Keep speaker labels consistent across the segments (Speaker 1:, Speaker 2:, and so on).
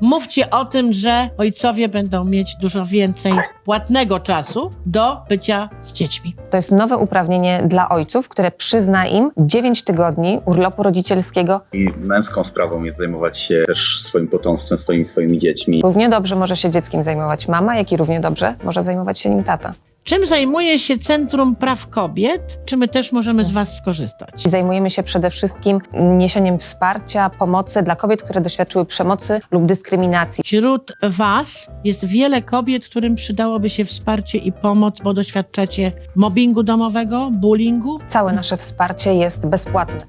Speaker 1: Mówcie o tym, że ojcowie będą mieć dużo więcej płatnego czasu do bycia z dziećmi.
Speaker 2: To jest nowe uprawnienie dla ojców, które przyzna im 9 tygodni urlopu rodzicielskiego.
Speaker 3: I męską sprawą jest zajmować się też swoim potomstwem, swoimi swoimi dziećmi.
Speaker 2: Równie dobrze może się dzieckiem zajmować mama, jak i równie dobrze może zajmować się nim tata.
Speaker 1: Czym zajmuje się Centrum Praw Kobiet? Czy my też możemy z Was skorzystać?
Speaker 2: Zajmujemy się przede wszystkim niesieniem wsparcia, pomocy dla kobiet, które doświadczyły przemocy lub dyskryminacji.
Speaker 1: Wśród Was jest wiele kobiet, którym przydałoby się wsparcie i pomoc, bo doświadczacie mobbingu domowego, bullyingu.
Speaker 2: Całe nasze wsparcie jest bezpłatne.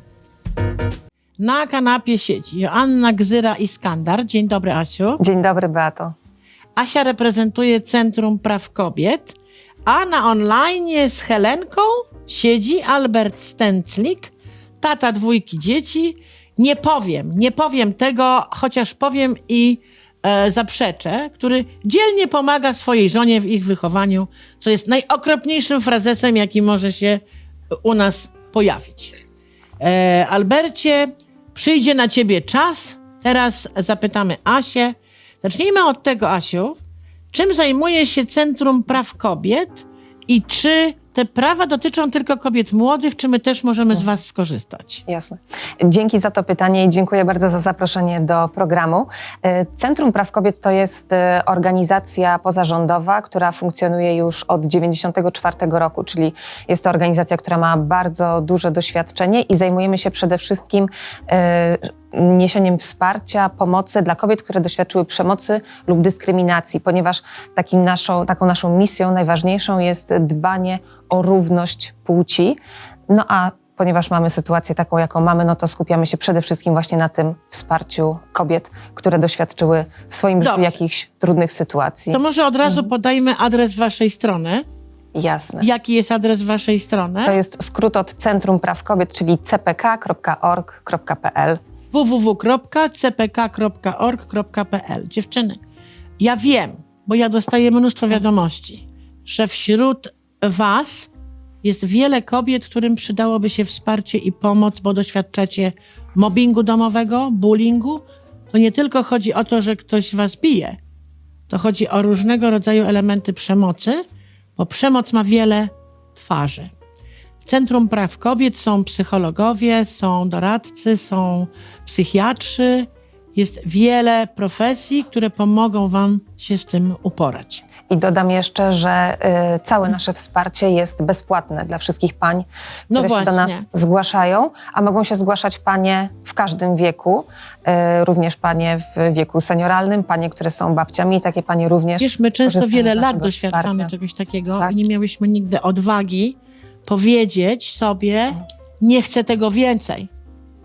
Speaker 1: Na kanapie siedzi Joanna Gzyra Iskandar. Dzień dobry, Asiu.
Speaker 2: Dzień dobry, Beato.
Speaker 1: Asia reprezentuje Centrum Praw Kobiet, a na online z Helenką siedzi Albert Stęclik, tata dwójki dzieci. Nie powiem, nie powiem tego, chociaż powiem i e, zaprzeczę, który dzielnie pomaga swojej żonie w ich wychowaniu, co jest najokropniejszym frazesem, jaki może się u nas pojawić. E, Albercie, przyjdzie na ciebie czas. Teraz zapytamy Asię. Zacznijmy od tego, Asiu. Czym zajmuje się Centrum Praw Kobiet i czy te prawa dotyczą tylko kobiet młodych, czy my też możemy z Was skorzystać?
Speaker 2: Jasne. Dzięki za to pytanie i dziękuję bardzo za zaproszenie do programu. E, Centrum Praw Kobiet to jest e, organizacja pozarządowa, która funkcjonuje już od 1994 roku, czyli jest to organizacja, która ma bardzo duże doświadczenie i zajmujemy się przede wszystkim e, niesieniem wsparcia, pomocy dla kobiet, które doświadczyły przemocy lub dyskryminacji, ponieważ takim naszą, taką naszą misją najważniejszą jest dbanie o równość płci. No a ponieważ mamy sytuację taką, jaką mamy, no to skupiamy się przede wszystkim właśnie na tym wsparciu kobiet, które doświadczyły w swoim życiu
Speaker 1: Dobrze.
Speaker 2: jakichś trudnych sytuacji.
Speaker 1: To może od razu podajmy adres Waszej strony.
Speaker 2: Jasne.
Speaker 1: Jaki jest adres Waszej strony?
Speaker 2: To jest skrót od Centrum Praw Kobiet, czyli cpk.org.pl.
Speaker 1: www.cpk.org.pl. Dziewczyny, ja wiem, bo ja dostaję mnóstwo wiadomości, że wśród Was jest wiele kobiet, którym przydałoby się wsparcie i pomoc, bo doświadczacie mobbingu domowego, bullyingu. To nie tylko chodzi o to, że ktoś Was bije, to chodzi o różnego rodzaju elementy przemocy, bo przemoc ma wiele twarzy. Centrum Praw Kobiet są psychologowie, są doradcy, są psychiatrzy. Jest wiele profesji, które pomogą Wam się z tym uporać.
Speaker 2: I dodam jeszcze, że y, całe nasze wsparcie jest bezpłatne dla wszystkich pań,
Speaker 1: No
Speaker 2: które się do nas
Speaker 1: właśnie.
Speaker 2: zgłaszają, a mogą się zgłaszać panie w każdym wieku, y, również panie w wieku senioralnym, panie, które są babciami i takie panie również.
Speaker 1: Wiesz, my często wiele lat doświadczamy
Speaker 2: wsparcia.
Speaker 1: czegoś takiego
Speaker 2: Tak.
Speaker 1: i nie miałyśmy nigdy odwagi powiedzieć sobie, nie chcę tego więcej.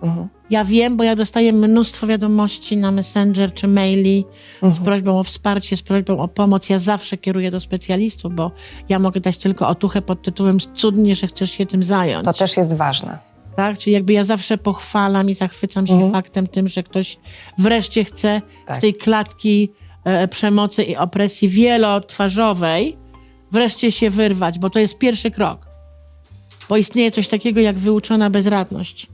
Speaker 2: Mhm.
Speaker 1: Ja wiem, bo ja dostaję mnóstwo wiadomości na Messenger czy maili z
Speaker 2: Mhm.
Speaker 1: prośbą o wsparcie, z prośbą o pomoc. Ja zawsze kieruję do specjalistów, bo ja mogę dać tylko otuchę pod tytułem cudnie, że chcesz się tym zająć.
Speaker 2: To też jest ważne.
Speaker 1: Tak? Czyli jakby ja zawsze pochwalam i zachwycam się
Speaker 2: Mhm.
Speaker 1: faktem tym, że ktoś wreszcie chce
Speaker 2: Tak.
Speaker 1: z tej klatki e, przemocy i opresji wielotwarzowej wreszcie się wyrwać, bo to jest pierwszy krok. Bo istnieje coś takiego jak wyuczona bezradność.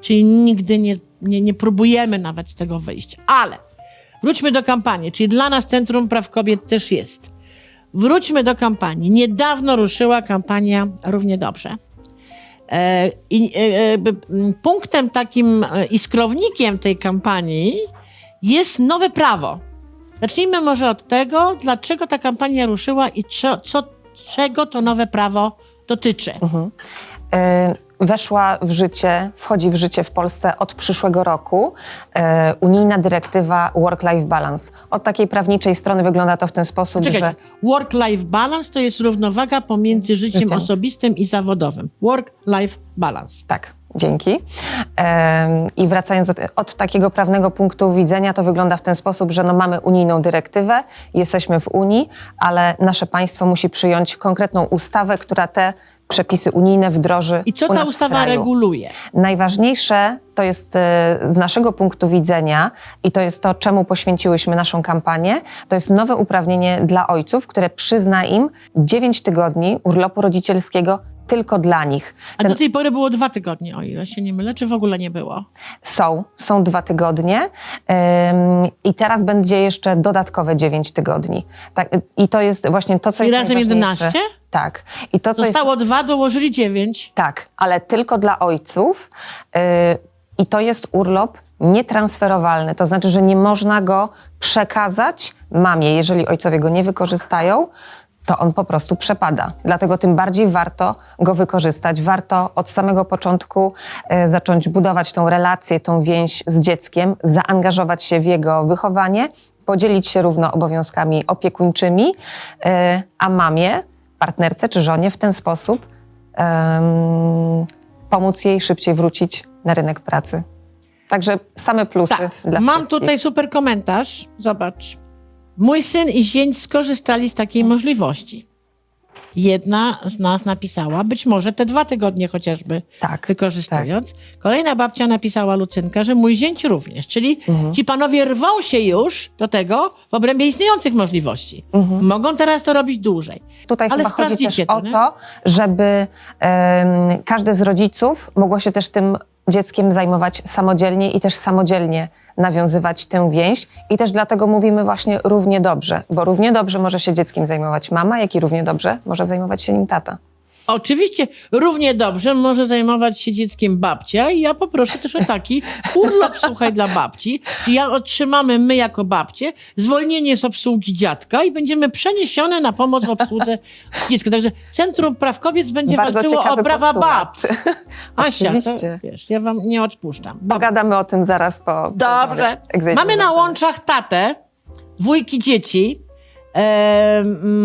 Speaker 1: Czyli nigdy nie, nie, nie próbujemy nawet z tego wyjść. Ale wróćmy do kampanii, czyli dla nas Centrum Praw Kobiet też jest. Wróćmy do kampanii. Niedawno ruszyła kampania Równie Dobrze. E, I e, e, punktem takim iskrownikiem tej kampanii jest nowe prawo. Zacznijmy może od tego, dlaczego ta kampania ruszyła i co, co, czego to nowe prawo dotyczy.
Speaker 2: Y, Weszła w życie, wchodzi w życie w Polsce od przyszłego roku y, unijna dyrektywa Work-Life Balance. Od takiej prawniczej strony wygląda to w ten sposób, że
Speaker 1: Czekajcie, work-life balance to jest równowaga pomiędzy życiem
Speaker 2: Życiem.
Speaker 1: osobistym i zawodowym. Work-life balance.
Speaker 2: Tak, dzięki. I wracając od, od takiego prawnego punktu widzenia, to wygląda w ten sposób, że no mamy unijną dyrektywę, jesteśmy w Unii, ale nasze państwo musi przyjąć konkretną ustawę, która te przepisy unijne wdroży
Speaker 1: I co ta ustawa reguluje?
Speaker 2: Najważniejsze to jest e, z naszego punktu widzenia i to jest to, czemu poświęciłyśmy naszą kampanię, to jest nowe uprawnienie dla ojców, które przyzna im 9 tygodni urlopu rodzicielskiego tylko dla nich.
Speaker 1: A
Speaker 2: Ten-
Speaker 1: do tej pory było dwa tygodnie, o ile się nie mylę, czy w ogóle nie było?
Speaker 2: Są, są dwa tygodnie i teraz będzie jeszcze dodatkowe dziewięć tygodni. Tak, I to jest właśnie to, co
Speaker 1: I
Speaker 2: jest
Speaker 1: razem
Speaker 2: najważniejsze.
Speaker 1: 11?
Speaker 2: Tak. I to, co jest
Speaker 1: Zostało dwa, dołożyli dziewięć.
Speaker 2: Tak, ale tylko dla ojców. Yy, I to jest urlop nietransferowalny. To znaczy, że nie można go przekazać mamie. Jeżeli ojcowie go nie wykorzystają, to on po prostu przepada. Dlatego tym bardziej warto go wykorzystać. Warto od samego początku yy, zacząć budować tą relację, tą więź z dzieckiem, zaangażować się w jego wychowanie, podzielić się równo obowiązkami opiekuńczymi, yy, a mamie, partnerce czy żonie w ten sposób pomóc jej szybciej wrócić na rynek pracy. Także same plusy
Speaker 1: Tak,
Speaker 2: dla
Speaker 1: mam
Speaker 2: wszystkich.
Speaker 1: tutaj super komentarz. Zobacz. Mój syn i zięć skorzystali z takiej możliwości. Jedna z nas napisała, być może te dwa tygodnie chociażby
Speaker 2: Tak,
Speaker 1: wykorzystując. Kolejna babcia napisała Lucynka, że mój zięć również. Czyli
Speaker 2: Mhm.
Speaker 1: ci panowie rwą się już do tego w obrębie istniejących możliwości. Mogą teraz to robić dłużej.
Speaker 2: Tutaj
Speaker 1: Ale
Speaker 2: chodzi też
Speaker 1: to,
Speaker 2: o
Speaker 1: nie?
Speaker 2: to, żeby em, każdy z rodziców mogło się też tym dzieckiem zajmować samodzielnie i też samodzielnie nawiązywać tę więź. I też dlatego mówimy właśnie równie dobrze, bo równie dobrze może się dzieckiem zajmować mama, jak i równie dobrze może zajmować się nim tata.
Speaker 1: Oczywiście równie dobrze może zajmować się dzieckiem babcia i ja poproszę też o taki urlop, słuchaj, dla babci. Ja otrzymamy my jako babcie zwolnienie z obsługi dziadka i będziemy przeniesione na pomoc w obsłudze dziecka. Także Centrum Praw Kobiet będzie
Speaker 2: Bardzo
Speaker 1: walczyło o prawa bab. Asia, to, wiesz, ja wam nie odpuszczam. Dobra.
Speaker 2: Pogadamy o tym zaraz po...
Speaker 1: Dobrze. Mamy na łączach tatę, dwójki dzieci. E,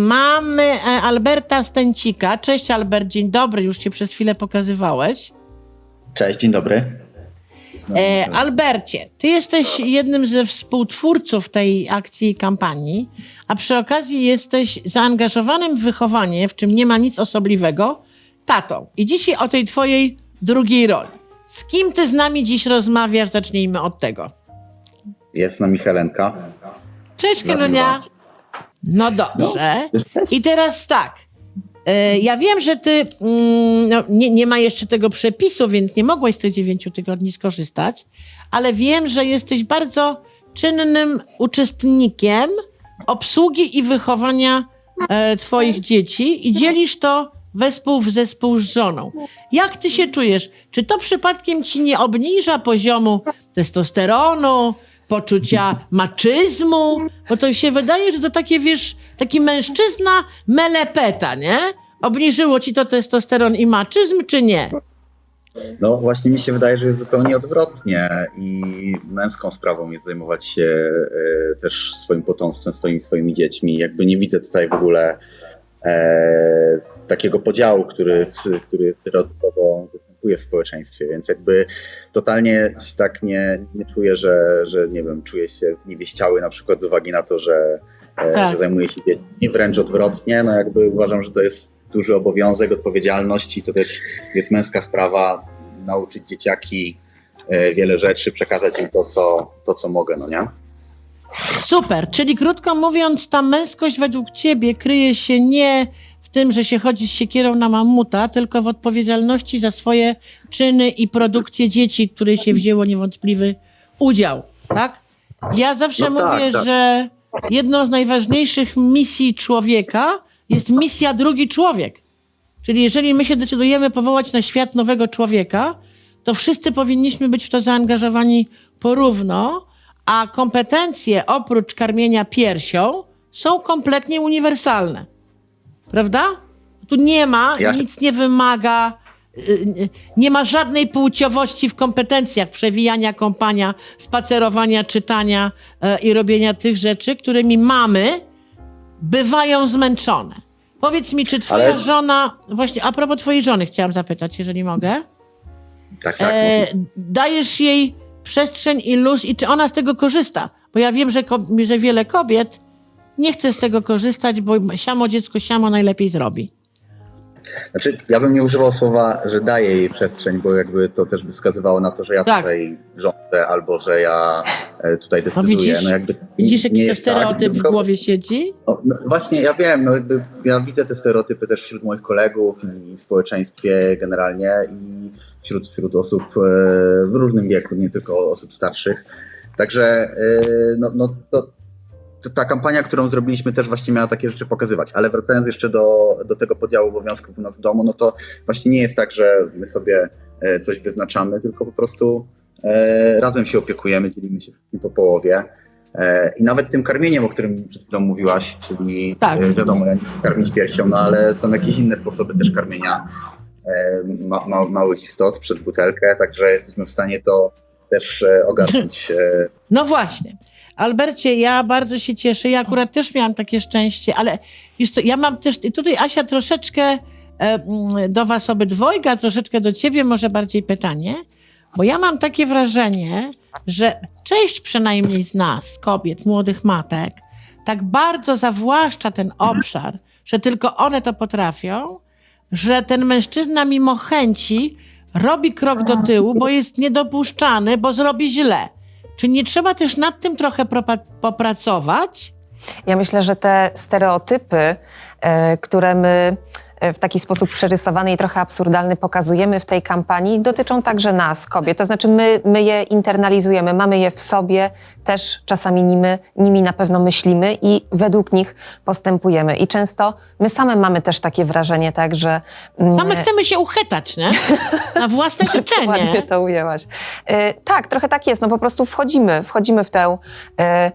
Speaker 1: mamy Alberta Stęcika. Cześć Albert, dzień dobry, już cię przez chwilę pokazywałeś.
Speaker 3: Cześć, dzień dobry.
Speaker 1: E, Albercie, ty jesteś jednym ze współtwórców tej akcji i kampanii, a przy okazji jesteś zaangażowanym w wychowanie, w czym nie ma nic osobliwego, tatą. I dzisiaj o tej twojej drugiej roli. Z kim ty z nami dziś rozmawiasz? Zacznijmy od tego.
Speaker 3: Jest z nami Helenka.
Speaker 1: Cześć, Helunia. No dobrze. I teraz tak. E, Ja wiem, że ty mm, no, nie, nie ma jeszcze tego przepisu, więc nie mogłeś z tych dziewięciu tygodni skorzystać, ale wiem, że jesteś bardzo czynnym uczestnikiem obsługi i wychowania e, twoich dzieci i dzielisz to wespół w zespół z żoną. Jak ty się czujesz? Czy to przypadkiem ci nie obniża poziomu testosteronu, poczucia maczyzmu? Bo to się wydaje, że to takie, wiesz, taki mężczyzna melepeta, nie? Obniżyło ci to testosteron i maczyzm, czy nie?
Speaker 3: No właśnie mi się wydaje, że jest zupełnie odwrotnie i męską sprawą jest zajmować się e, też swoim potomstwem, swoimi, swoimi dziećmi. Jakby nie widzę tutaj w ogóle e, takiego podziału, który, który występuje w społeczeństwie, więc jakby totalnie się tak nie, nie czuję, że, że nie wiem, czuję się zniewieściały na przykład z uwagi na to, że, e,
Speaker 1: Tak.
Speaker 3: że zajmuję się dziećmi, wręcz odwrotnie, no jakby uważam, że to jest duży obowiązek, odpowiedzialność i to też jest męska sprawa nauczyć dzieciaki e, wiele rzeczy, przekazać im to, co, to, co mogę, no nie?
Speaker 1: Super, czyli krótko mówiąc, ta męskość według ciebie kryje się nie w tym, że się chodzi z siekierą na mamuta, tylko w odpowiedzialności za swoje czyny i produkcję dzieci, której się wzięło niewątpliwy udział, tak? Ja zawsze
Speaker 3: No tak,
Speaker 1: mówię,
Speaker 3: tak.
Speaker 1: że jedną z najważniejszych misji człowieka jest misja drugi człowiek. Czyli jeżeli my się decydujemy powołać na świat nowego człowieka, to wszyscy powinniśmy być w to zaangażowani porówno, a kompetencje oprócz karmienia piersią są kompletnie uniwersalne. Prawda? Tu nie ma,
Speaker 3: Ja-
Speaker 1: nic nie wymaga, y, nie ma żadnej płciowości w kompetencjach przewijania kompania, spacerowania, czytania e, i robienia tych rzeczy, którymi mamy bywają zmęczone. Powiedz mi, czy twoja
Speaker 3: Ale-
Speaker 1: żona, właśnie a propos twojej żony chciałam zapytać, jeżeli mogę,
Speaker 3: Tak, tak.
Speaker 1: e, dajesz jej przestrzeń i luz i czy ona z tego korzysta? Bo ja wiem, że, że wiele kobiet nie chce z tego korzystać, bo siamo dziecko siamo najlepiej zrobi.
Speaker 3: Znaczy, ja bym nie używał słowa, że daję jej przestrzeń, bo jakby to też by wskazywało na to, że ja
Speaker 1: Tak.
Speaker 3: tutaj rządzę albo że ja e, tutaj decyduję.
Speaker 1: widzisz?
Speaker 3: no jakby
Speaker 1: Widzisz, jaki to
Speaker 3: tak,
Speaker 1: stereotyp w
Speaker 3: tylko-
Speaker 1: głowie siedzi?
Speaker 3: No, no, właśnie, ja wiem, no jakby ja widzę te stereotypy też wśród moich kolegów i w społeczeństwie generalnie i wśród, wśród osób e, w różnym wieku, nie tylko osób starszych. Także e, no, no, to, to ta kampania, którą zrobiliśmy też właśnie miała takie rzeczy pokazywać. Ale wracając jeszcze do, do tego podziału obowiązków u nas w domu, no to właśnie nie jest tak, że my sobie e, coś wyznaczamy, tylko po prostu e, razem się opiekujemy, dzielimy się po połowie. E, I nawet tym karmieniem, o którym przed chwilą mówiłaś, czyli
Speaker 1: Tak.
Speaker 3: e, wiadomo, ja nie karmić piersią, no ale są jakieś inne sposoby też karmienia ma, ma, małych istot przez butelkę, także jesteśmy w stanie to też ogarnąć.
Speaker 1: No właśnie. Albercie, ja bardzo się cieszę. Ja akurat też miałam takie szczęście, ale już to, ja mam też, i tutaj Asia troszeczkę e, do was obydwojga, troszeczkę do ciebie może bardziej pytanie, bo ja mam takie wrażenie, że część przynajmniej z nas, kobiet, młodych matek, tak bardzo zawłaszcza ten obszar, że tylko one to potrafią, że ten mężczyzna mimo chęci robi krok do tyłu, bo jest niedopuszczany, bo zrobi źle. Czy nie trzeba też nad tym trochę popracować?
Speaker 2: Ja myślę, że te stereotypy, e, które my w taki sposób przerysowany i trochę absurdalny pokazujemy w tej kampanii, dotyczą także nas, kobiet. To znaczy my, my je internalizujemy, mamy je w sobie, też czasami nimi, nimi na pewno myślimy i według nich postępujemy. I często my same mamy też takie wrażenie, tak, że... mm,
Speaker 1: Same chcemy się uchytać, nie? Na własne
Speaker 2: bardzo ładnie
Speaker 1: życzenie.
Speaker 2: to ujęłaś. E, tak, trochę tak jest. No po prostu wchodzimy, wchodzimy w tę e,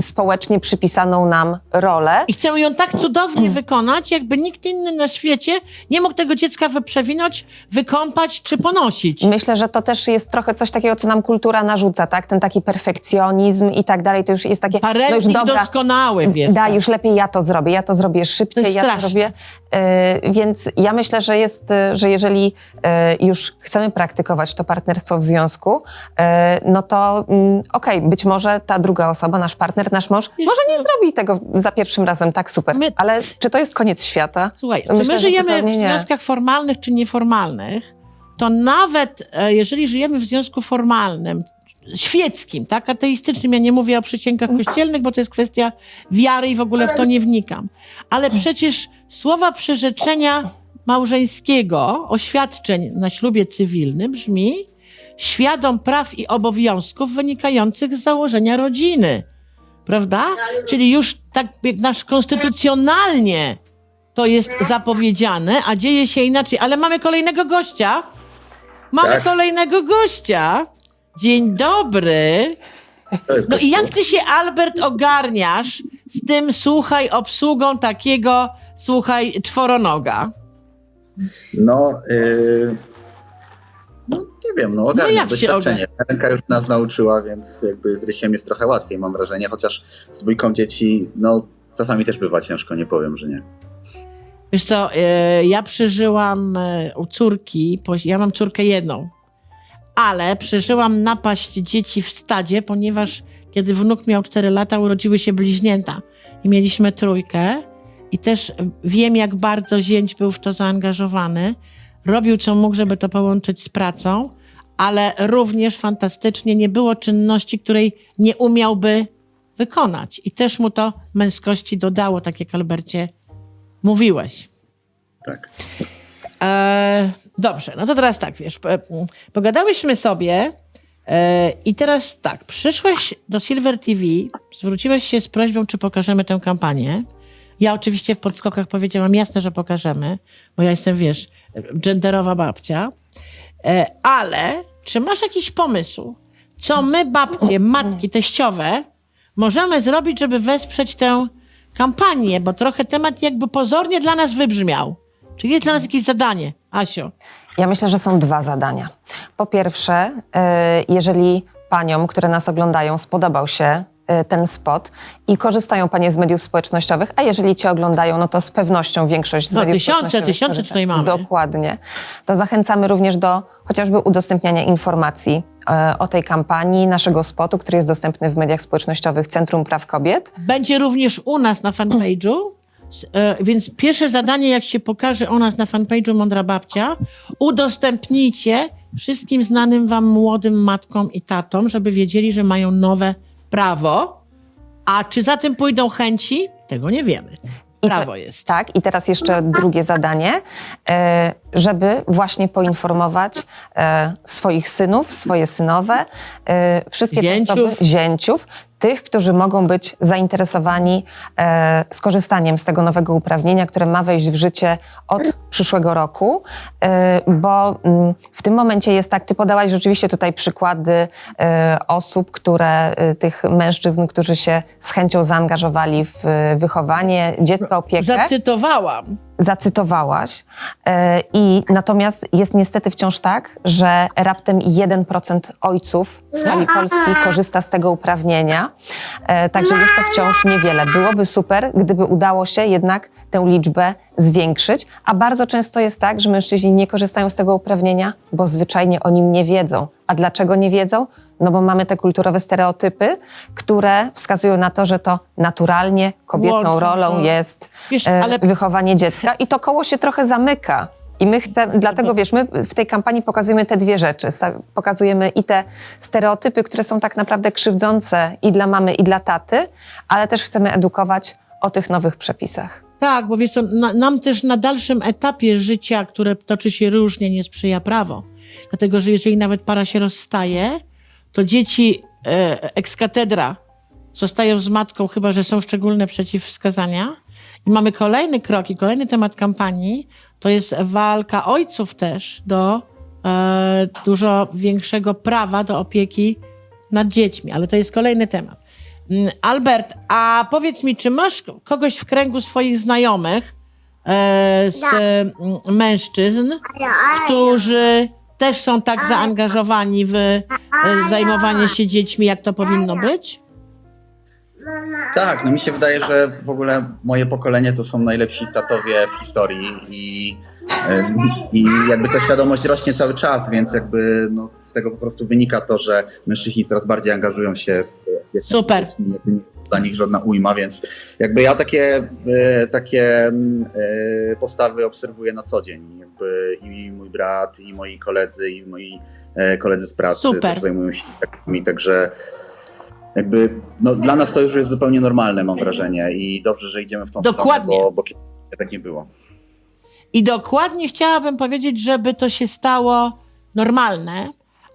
Speaker 2: społecznie przypisaną nam rolę.
Speaker 1: I chcemy ją tak cudownie wykonać, jakby nikt inny na świecie nie mógł tego dziecka wyprzewinąć, wykąpać czy ponosić.
Speaker 2: Myślę, że to też jest trochę coś takiego, co nam kultura narzuca, tak? Ten taki perfekcjonizm i tak dalej, to już jest takie, no już dobra,
Speaker 1: doskonały, wiesz.
Speaker 2: da, już lepiej ja to zrobię, ja to zrobię szybciej,
Speaker 1: To
Speaker 2: ja to zrobię. E, więc ja myślę, że jest, e, że jeżeli e, już chcemy praktykować to partnerstwo w związku, no to mm, okej, być może ta druga osoba, nasz partner, nasz mąż, może nie zrobi tego za pierwszym razem tak super,
Speaker 1: My-
Speaker 2: ale czy to jest koniec świata?
Speaker 1: Słuchaj,
Speaker 2: Myślę,
Speaker 1: czy my żyjemy w
Speaker 2: nie.
Speaker 1: związkach formalnych czy nieformalnych, to nawet e, jeżeli żyjemy w związku formalnym, świeckim, tak, ateistycznym, ja nie mówię o przysięgach kościelnych, bo to jest kwestia wiary i w ogóle w to nie wnikam. Ale przecież słowa przyrzeczenia małżeńskiego, oświadczeń na ślubie cywilnym brzmi świadom praw i obowiązków wynikających z założenia rodziny. Prawda? Czyli już tak nasz konstytucjonalnie to jest zapowiedziane, a dzieje się inaczej. Ale mamy kolejnego gościa. Mamy
Speaker 3: Tak.
Speaker 1: kolejnego gościa. Dzień dobry.
Speaker 3: to jest
Speaker 1: No i jak ty się, Albert, ogarniasz z tym, słuchaj, obsługą takiego, słuchaj, czworonoga?
Speaker 3: No, y, no nie wiem, no ogarniam
Speaker 1: jak się
Speaker 3: doświadczenie. Ręka już nas nauczyła, więc jakby z Rysiem jest trochę łatwiej, mam wrażenie, chociaż z dwójką dzieci, no czasami też bywa ciężko, nie powiem, że nie.
Speaker 1: Wiesz co, e, ja przeżyłam e, u córki, ja mam córkę jedną, ale przeżyłam napaść dzieci w stadzie, ponieważ kiedy wnuk miał 4 lata, urodziły się bliźnięta i mieliśmy trójkę i też wiem, jak bardzo zięć był w to zaangażowany. Robił co mógł, żeby to połączyć z pracą, ale również fantastycznie nie było czynności, której nie umiałby wykonać. I też mu to męskości dodało, tak jak Albercie mówiłeś.
Speaker 3: Tak.
Speaker 1: E, dobrze, no to teraz tak, wiesz, po- pogadałyśmy sobie e, i teraz tak, przyszłeś do Silver TV, zwróciłeś się z prośbą, czy pokażemy tę kampanię. Ja oczywiście w podskokach powiedziałam, jasne, że pokażemy, bo ja jestem, wiesz, genderowa babcia. E, ale czy masz jakiś pomysł, co my, babcie, matki, teściowe, możemy zrobić, żeby wesprzeć tę kampanię? Bo trochę temat jakby pozornie dla nas wybrzmiał. Czy jest dla nas jakieś zadanie, Asio?
Speaker 2: Ja myślę, że są dwa zadania. Po pierwsze, e, jeżeli paniom, które nas oglądają, spodobał się ten spot i korzystają panie z mediów społecznościowych, a jeżeli cię oglądają, no to z pewnością większość z
Speaker 1: No,
Speaker 2: mediów
Speaker 1: tysiące,
Speaker 2: społecznościowych
Speaker 1: tysiące tutaj mamy.
Speaker 2: Dokładnie. To zachęcamy również do chociażby udostępniania informacji e, o tej kampanii, naszego spotu, który jest dostępny w mediach społecznościowych Centrum Praw Kobiet.
Speaker 1: Będzie również u nas na fanpage'u. E, Więc pierwsze zadanie, jak się pokaże u nas na fanpage'u Mądra Babcia, udostępnijcie wszystkim znanym wam młodym matkom i tatom, żeby wiedzieli, że mają nowe prawo. A czy za tym pójdą chęci? Tego nie wiemy. Prawo jest.
Speaker 2: Tak, i teraz jeszcze drugie zadanie, e, żeby właśnie poinformować e, swoich synów, swoje synowe, e, wszystkie te
Speaker 1: Zięciów.
Speaker 2: osoby, zięciów, tych, którzy mogą być zainteresowani e, skorzystaniem z tego nowego uprawnienia, które ma wejść w życie od przyszłego roku, e, bo mm, w tym momencie jest tak, ty podałaś rzeczywiście tutaj przykłady e, osób, które, e, tych mężczyzn, którzy się z chęcią zaangażowali w e, wychowanie dziecka, opiekę
Speaker 1: Zacytowałam.
Speaker 2: Zacytowałaś. E, I natomiast jest niestety wciąż tak, że raptem 1% ojców w skali Polski korzysta z tego uprawnienia. E, Także jest to wciąż niewiele. Byłoby super, gdyby udało się jednak tę liczbę zwiększyć, a bardzo często jest tak, że mężczyźni nie korzystają z tego uprawnienia, bo zwyczajnie o nim nie wiedzą. A dlaczego nie wiedzą? No bo mamy te kulturowe stereotypy, które wskazują na to, że to naturalnie kobiecą rolą
Speaker 1: to.
Speaker 2: jest
Speaker 1: Wiesz,
Speaker 2: e,
Speaker 1: ale
Speaker 2: wychowanie dziecka i to koło się trochę zamyka. I my chcemy, dlatego wiesz, my w tej kampanii pokazujemy te dwie rzeczy. Pokazujemy i te stereotypy, które są tak naprawdę krzywdzące i dla mamy, i dla taty, ale też chcemy edukować o tych nowych przepisach.
Speaker 1: Tak, bo wiesz co, na, nam też na dalszym etapie życia, które toczy się różnie, nie sprzyja prawo. Dlatego, że jeżeli nawet para się rozstaje, to dzieci e, ex cathedra zostają z matką, chyba że są szczególne przeciwwskazania. I mamy kolejny krok i kolejny temat kampanii, to jest walka ojców też do e, dużo większego prawa do opieki nad dziećmi, ale to jest kolejny temat. Mm, Albert, a powiedz mi, czy masz kogoś w kręgu swoich znajomych e, z e, mężczyzn, którzy też są tak zaangażowani w e, zajmowanie się dziećmi, jak to powinno być?
Speaker 3: Tak, no mi się wydaje, że w ogóle moje pokolenie to są najlepsi tatowie w historii i, em, i jakby ta świadomość rośnie cały czas, więc jakby no, z tego po prostu wynika to, że mężczyźni coraz bardziej angażują się w opiekuńczość
Speaker 1: Super.
Speaker 3: dziećmi, jakby dla nich żadna ujma, więc jakby ja takie, e, takie mm, e, postawy obserwuję na co dzień. Jakby i mój brat, i moi koledzy, i moi e, koledzy z pracy
Speaker 1: Super.
Speaker 3: też zajmują się takimi, także jakby no, dla nas to już jest zupełnie normalne, mam wrażenie, i dobrze, że idziemy w tą
Speaker 1: Dokładnie.
Speaker 3: stronę, bo, bo kiedyś tak nie było.
Speaker 1: I dokładnie chciałabym powiedzieć, żeby to się stało normalne,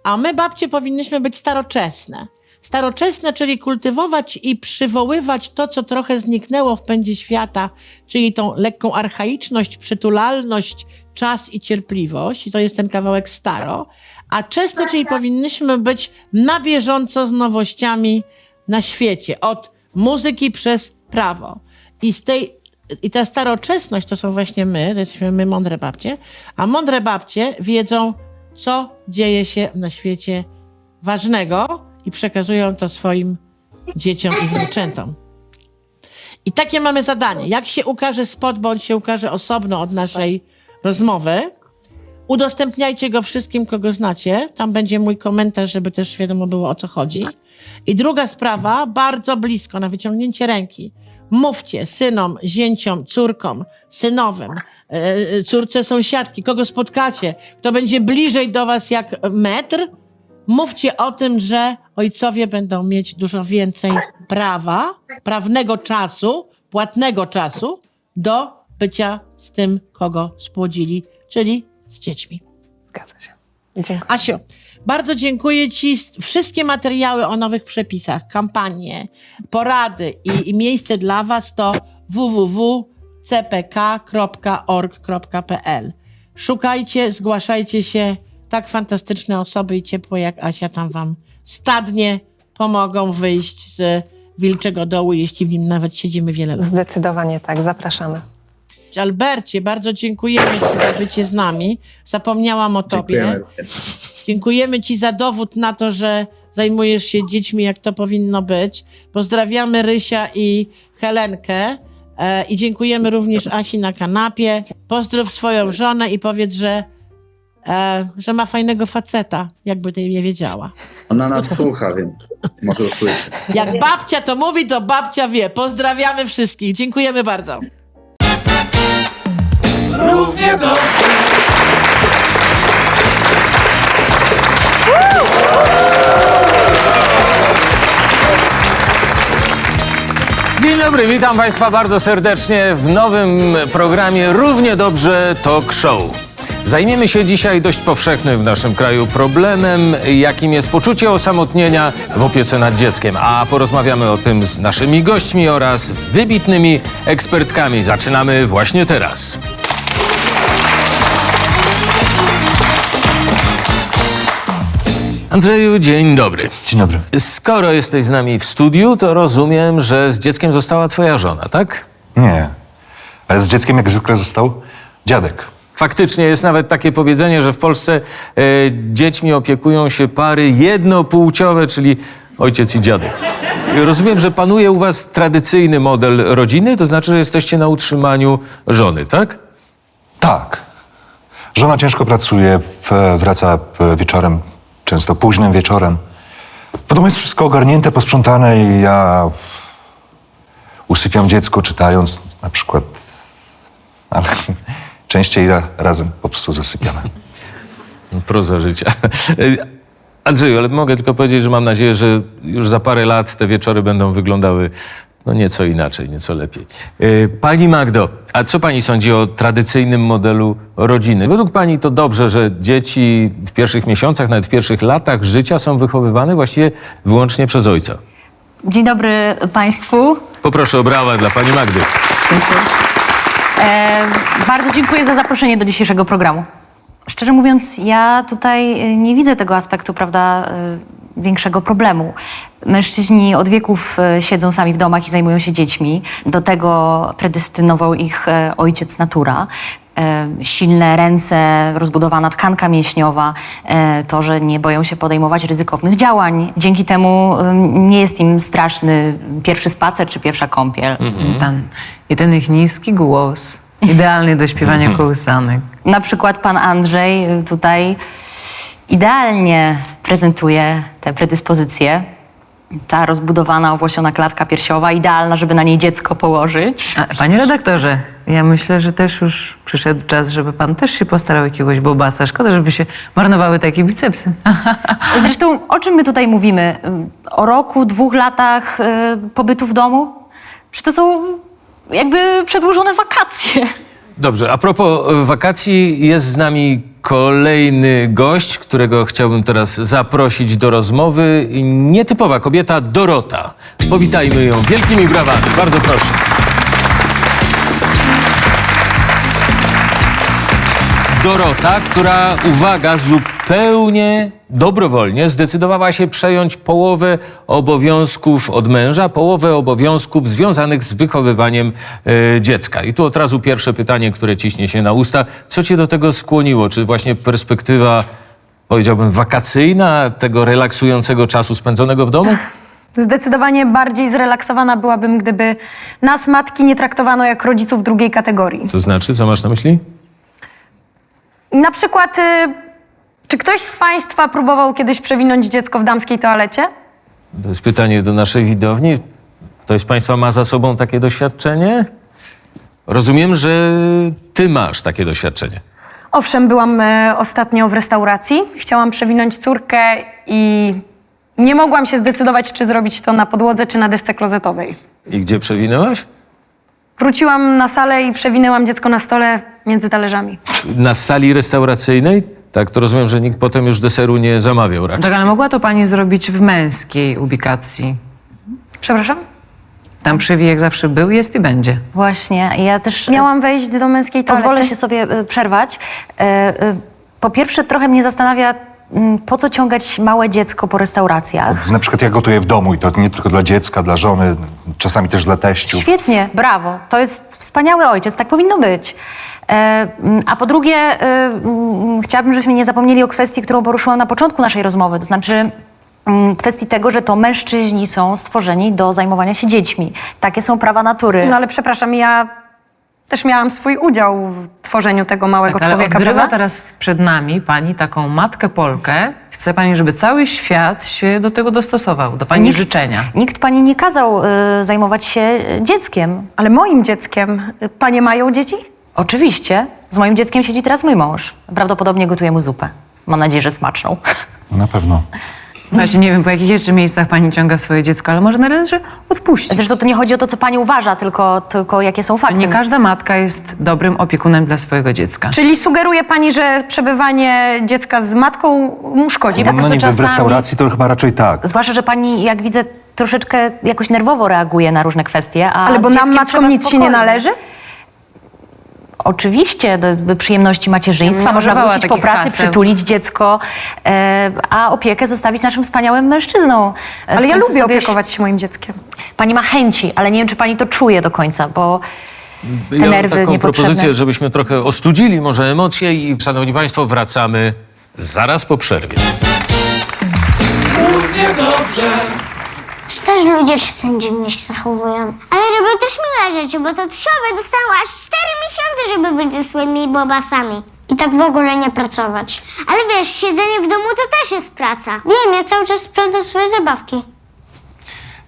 Speaker 1: a my, babcie, powinnyśmy być staroczesne. Staroczesne, czyli kultywować i przywoływać to, co trochę zniknęło w pędzie świata, czyli tą lekką archaiczność, przytulalność, czas i cierpliwość. I to jest ten kawałek staro. A czesne, czyli powinnyśmy być na bieżąco z nowościami na świecie. Od muzyki przez prawo. I z tej i ta staroczesność to są właśnie my, to jesteśmy my mądre babcie, a mądre babcie wiedzą, co dzieje się na świecie ważnego i przekazują to swoim dzieciom i wnuczętom. I takie mamy zadanie. Jak się ukaże spot, on się ukaże osobno od naszej rozmowy, udostępniajcie go wszystkim, kogo znacie. Tam będzie mój komentarz, żeby też wiadomo było, o co chodzi. I druga sprawa, bardzo blisko, na wyciągnięcie ręki. Mówcie synom, zięciom, córkom, synowym, e, córce sąsiadki, kogo spotkacie, kto będzie bliżej do was jak metr, mówcie o tym, że ojcowie będą mieć dużo więcej prawa, prawnego czasu, płatnego czasu do bycia z tym, kogo spłodzili, czyli z dziećmi.
Speaker 2: Zgadza się. Dziękuję.
Speaker 1: Asiu, bardzo dziękuję Ci. Wszystkie materiały o nowych przepisach, kampanie, porady i, i miejsce dla Was to www.cpk.org.pl. Szukajcie, zgłaszajcie się. Tak fantastyczne osoby i ciepłe jak Asia tam Wam stadnie pomogą wyjść z wilczego dołu, jeśli w nim nawet siedzimy wiele lat.
Speaker 2: Zdecydowanie tak, zapraszamy.
Speaker 1: Albercie, bardzo dziękujemy Ci za bycie z nami. Zapomniałam o Tobie.
Speaker 3: Dziękujemy.
Speaker 1: Dziękujemy Ci za dowód na to, że zajmujesz się dziećmi, jak to powinno być. Pozdrawiamy Rysia i Helenkę. E, I dziękujemy również Asi na kanapie. Pozdrów swoją żonę i powiedz, że, e, że ma fajnego faceta, jakby ty nie wiedziała.
Speaker 3: Ona nas słucha, więc może usłyszy.
Speaker 1: Jak babcia to mówi, to babcia wie. Pozdrawiamy wszystkich. Dziękujemy bardzo.
Speaker 4: równie dobrze.
Speaker 5: Dzień dobry, witam Państwa bardzo serdecznie w nowym programie Równie Dobrze Talk Show. Zajmiemy się dzisiaj dość powszechnym w naszym kraju problemem, jakim jest poczucie osamotnienia w opiece nad dzieckiem. A porozmawiamy o tym z naszymi gośćmi oraz wybitnymi ekspertkami. Zaczynamy właśnie teraz. Andrzeju, dzień dobry.
Speaker 6: Dzień dobry.
Speaker 5: Skoro jesteś z nami w studiu, to rozumiem, że z dzieckiem została twoja żona, tak?
Speaker 6: Nie. Ale z dzieckiem jak zwykle został dziadek.
Speaker 5: Faktycznie jest nawet takie powiedzenie, że w Polsce e, dziećmi opiekują się pary jednopłciowe, czyli ojciec i dziadek. Rozumiem, że panuje u was tradycyjny model rodziny, to znaczy, że jesteście na utrzymaniu żony, tak?
Speaker 6: Tak. Żona ciężko pracuje, wraca e, wieczorem, często późnym wieczorem. W domu jest wszystko ogarnięte, posprzątane i ja usypiam dziecko czytając na przykład, ale częściej ra, razem po prostu zasypiamy.
Speaker 5: Proza życia. Andrzeju, ale mogę tylko powiedzieć, że mam nadzieję, że już za parę lat te wieczory będą wyglądały no nieco inaczej, nieco lepiej. E, Pani Magdo, a co pani sądzi o tradycyjnym modelu rodziny? Według pani to dobrze, że dzieci w pierwszych miesiącach, nawet w pierwszych latach życia są wychowywane właściwie wyłącznie przez ojca.
Speaker 7: Dzień dobry Państwu.
Speaker 5: Poproszę o brawa dla pani Magdy.
Speaker 7: E, bardzo dziękuję za zaproszenie do dzisiejszego programu. Szczerze mówiąc, ja tutaj e, nie widzę tego aspektu, prawda, e, większego problemu. Mężczyźni od wieków e, siedzą sami w domach i zajmują się dziećmi. Do tego predestynował ich ojciec natura. Silne ręce, rozbudowana tkanka mięśniowa, e, to, że nie boją się podejmować ryzykownych działań. Dzięki temu nie jest im straszny pierwszy spacer czy pierwsza kąpiel.
Speaker 8: Ten, I ten ich niski głos, idealny do śpiewania kołysanek.
Speaker 7: Na przykład pan Andrzej tutaj idealnie prezentuje te predyspozycje. Ta rozbudowana, owłosiona klatka piersiowa, idealna, żeby na niej dziecko położyć.
Speaker 8: A, panie redaktorze, ja myślę, że też już przyszedł czas, żeby pan też się postarał jakiegoś bobasa. Szkoda, żeby się marnowały takie bicepsy.
Speaker 7: Zresztą o czym my tutaj mówimy? O roku, dwóch latach y, pobytu w domu? Czy to są jakby przedłużone wakacje?
Speaker 5: Dobrze, a propos e, wakacji, jest z nami kolejny gość, którego chciałbym teraz zaprosić do rozmowy. Nietypowa kobieta, Dorota. Powitajmy ją wielkimi brawami. Bardzo proszę. Dorota, która, uwaga, zupełnie dobrowolnie zdecydowała się przejąć połowę obowiązków od męża, połowę obowiązków związanych z wychowywaniem e, dziecka. I tu od razu pierwsze pytanie, które ciśnie się na usta. Co cię do tego skłoniło? Czy właśnie perspektywa, powiedziałbym, wakacyjna, tego relaksującego czasu spędzonego w domu?
Speaker 9: Zdecydowanie bardziej zrelaksowana byłabym, gdyby nas, matki, nie traktowano jak rodziców drugiej kategorii.
Speaker 5: Co znaczy? Co masz na myśli?
Speaker 9: Na przykład, y, czy ktoś z Państwa próbował kiedyś przewinąć dziecko w damskiej toalecie?
Speaker 5: To jest pytanie do naszej widowni. Ktoś z Państwa ma za sobą takie doświadczenie? Rozumiem, że ty masz takie doświadczenie.
Speaker 9: Owszem, byłam e, ostatnio w restauracji. Chciałam przewinąć córkę i nie mogłam się zdecydować, czy zrobić to na podłodze, czy na desce klozetowej.
Speaker 5: I gdzie przewinęłaś?
Speaker 9: Wróciłam na salę i przewinęłam dziecko na stole między talerzami.
Speaker 5: Na sali restauracyjnej? Tak, to rozumiem, że nikt potem już deseru nie zamawiał raczej.
Speaker 8: Tak, ale mogła to pani zrobić w męskiej ubikacji.
Speaker 9: Przepraszam?
Speaker 8: Tam przywijek zawsze był, jest i będzie.
Speaker 7: Właśnie, ja też...
Speaker 9: Miałam wejść do męskiej toalety.
Speaker 7: Pozwolę się sobie e, przerwać. E, e, Po pierwsze, trochę mnie zastanawia, m, po co ciągać małe dziecko po restauracjach.
Speaker 6: Na przykład ja gotuję w domu i to nie tylko dla dziecka, dla żony, czasami też dla teściów.
Speaker 7: Świetnie, brawo. To jest wspaniały ojciec, tak powinno być. E, m, A po drugie, e, m, chciałabym, żebyśmy nie zapomnieli o kwestii, którą poruszyłam na początku naszej rozmowy, to znaczy kwestii tego, że to mężczyźni są stworzeni do zajmowania się dziećmi. Takie są prawa natury.
Speaker 9: No ale przepraszam, ja też miałam swój udział w tworzeniu tego małego
Speaker 8: Tak, ale
Speaker 9: człowieka,
Speaker 8: odgrywa
Speaker 9: prawda?
Speaker 8: teraz przed nami pani taką matkę Polkę. Chce pani, żeby cały świat się do tego dostosował, do pani
Speaker 7: Nikt-
Speaker 8: życzenia.
Speaker 7: Nikt pani nie kazał e, zajmować się dzieckiem.
Speaker 9: Ale moim dzieckiem, y, panie mają dzieci?
Speaker 7: Oczywiście. Z moim dzieckiem siedzi teraz mój mąż. Prawdopodobnie gotuje mu zupę. Mam nadzieję, że smaczną.
Speaker 6: No na pewno.
Speaker 8: Właśnie nie wiem, po jakich jeszcze miejscach pani ciąga swoje dziecko, ale może należy odpuścić.
Speaker 7: Zresztą to nie chodzi o to, co pani uważa, tylko, tylko jakie są fakty.
Speaker 8: Nie każda matka jest dobrym opiekunem dla swojego dziecka.
Speaker 9: Czyli sugeruje pani, że przebywanie dziecka z matką mu szkodzi, tak?
Speaker 6: no
Speaker 7: to
Speaker 6: niby w
Speaker 7: czasami-
Speaker 6: restauracji to chyba raczej tak.
Speaker 7: Zwłaszcza, że pani, jak widzę, troszeczkę jakoś nerwowo reaguje na różne kwestie. A
Speaker 9: Ale bo
Speaker 7: z
Speaker 9: nam
Speaker 7: dzieckiem
Speaker 9: matkom
Speaker 7: trzeba
Speaker 9: nic się nie
Speaker 7: spokojnie.
Speaker 9: należy?
Speaker 7: Oczywiście, do, do przyjemności macierzyństwa. Można
Speaker 8: używała
Speaker 7: wrócić po
Speaker 8: takich
Speaker 7: pracy,
Speaker 8: haseł.
Speaker 7: przytulić dziecko, e, a opiekę zostawić naszym wspaniałym mężczyzną. E, w
Speaker 9: Ale ja
Speaker 7: końcu
Speaker 9: lubię
Speaker 7: sobie-
Speaker 9: opiekować się moim dzieckiem.
Speaker 7: Pani ma chęci, ale nie wiem, czy pani to czuje do końca, bo te
Speaker 5: ja mam
Speaker 7: nerwy
Speaker 5: taką
Speaker 7: niepotrzebne.
Speaker 5: propozycję, żebyśmy trochę ostudzili może emocje i, szanowni państwo, wracamy zaraz po przerwie.
Speaker 4: Też ludzie czasem dziwnie się zachowują. Ale robią też miłe rzeczy, bo to trzowy dostaną aż 4 miesiące, żeby być ze swoimi bobasami. I tak w ogóle nie pracować. Ale wiesz, siedzenie w domu to też jest praca. Wiem, ja cały czas sprzątam swoje zabawki.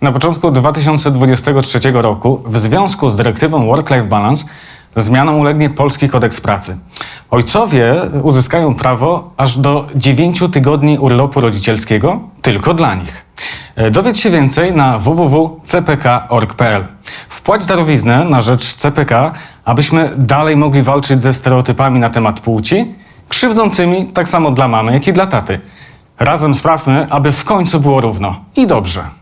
Speaker 10: Na początku 2023 roku, w związku z dyrektywą Work-Life Balance, zmianom ulegnie polski kodeks pracy. Ojcowie uzyskają prawo aż do 9 tygodni urlopu rodzicielskiego tylko dla nich. E, Dowiedz się więcej na www.cpk.org.pl. Wpłać darowiznę na rzecz CPK, abyśmy dalej mogli walczyć ze stereotypami na temat płci, krzywdzącymi tak samo dla mamy, jak i dla taty. Razem sprawmy, aby w końcu było równo i dobrze.